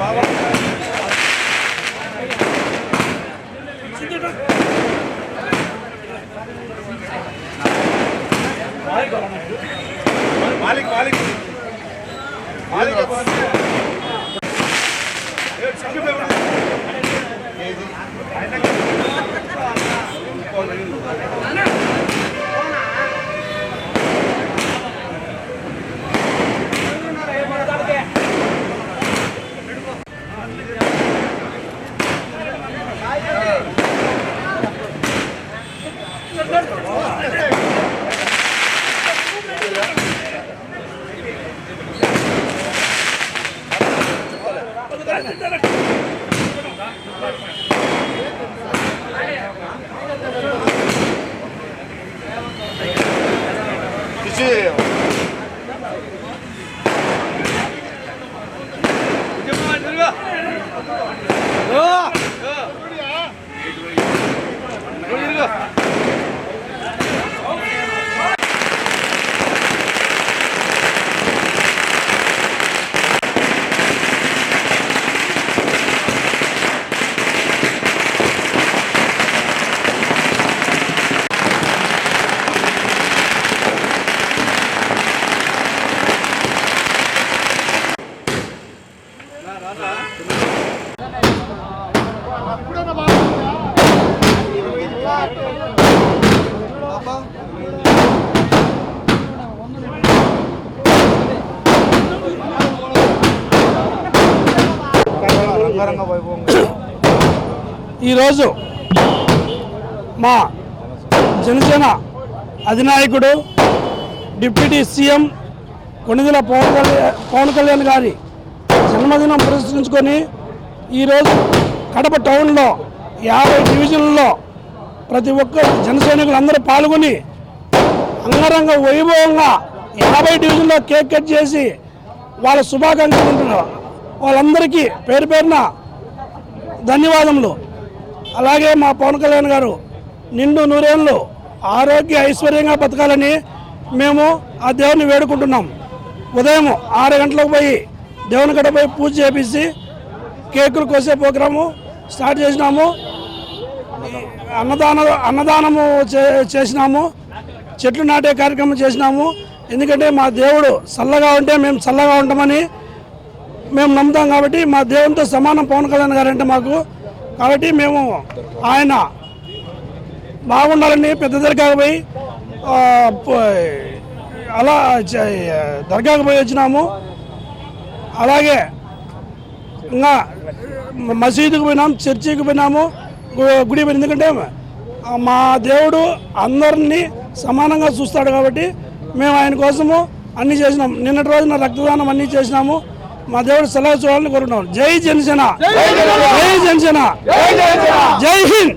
Baba Thank you. 当てたら。ఈరోజు మా జనసేన అధినాయకుడు deputy CM Konidela Pawan Kalyan Pawan Kalyan గారి జన్మదినం పురస్కరించుకొని ఈరోజు కడప టౌన్లో యాభై డివిజన్లలో ప్రతి ఒక్క జనసైనికులు అందరూ పాల్గొని అంగరంగ వైభవంగా యాభై డివిజన్లో కేక్ కట్ చేసి వాళ్ళ శుభాకాంక్షలు ఉంటున్నారు వాళ్ళందరికీ పేరు పేరున ధన్యవాదములు. అలాగే మా పవన్ కళ్యాణ్ గారు నిండు నూరేళ్ళు ఆరోగ్య ఐశ్వర్యంగా బతకాలని మేము ఆ దేవుని వేడుకుంటున్నాం. ఉదయం ఆరు గంటలకు పోయి దేవుని గడ పూజ చేపించి కేకులు కోసే ప్రోగ్రాము స్టార్ట్ చేసినాము. అన్నదాన అన్నదానము చే- చేసినాము. చెట్లు నాటే కార్యక్రమం చేసినాము. ఎందుకంటే మా దేవుడు చల్లగా ఉంటే మేము చల్లగా ఉంటామని మేము నమ్ముతాం కాబట్టి మా దేవునితో సమానం పవన్ కళ్యాణ్ గారు అంటే మాకు. కాబట్టి మేము ఆయన బాగుండాలని పెద్ద దర్గాకు పోయి అలా దర్గాకు పోయి వచ్చినాము. అలాగే ఇంకా మసీదుకు పోయినాం చర్చికి పోయినాము గుడి పోయినాం. ఎందుకంటే మా దేవుడు అందరినీ సమానంగా చూస్తాడు కాబట్టి మేము ఆయన కోసము అన్ని చేసినాం. నిన్నటి రోజున రక్తదానం అన్ని చేసినాము. మా దేవుడు సలహా చూడాలని కోరుకుంటున్నాం జై జనసేన. జై జనసేన. జై హింద్.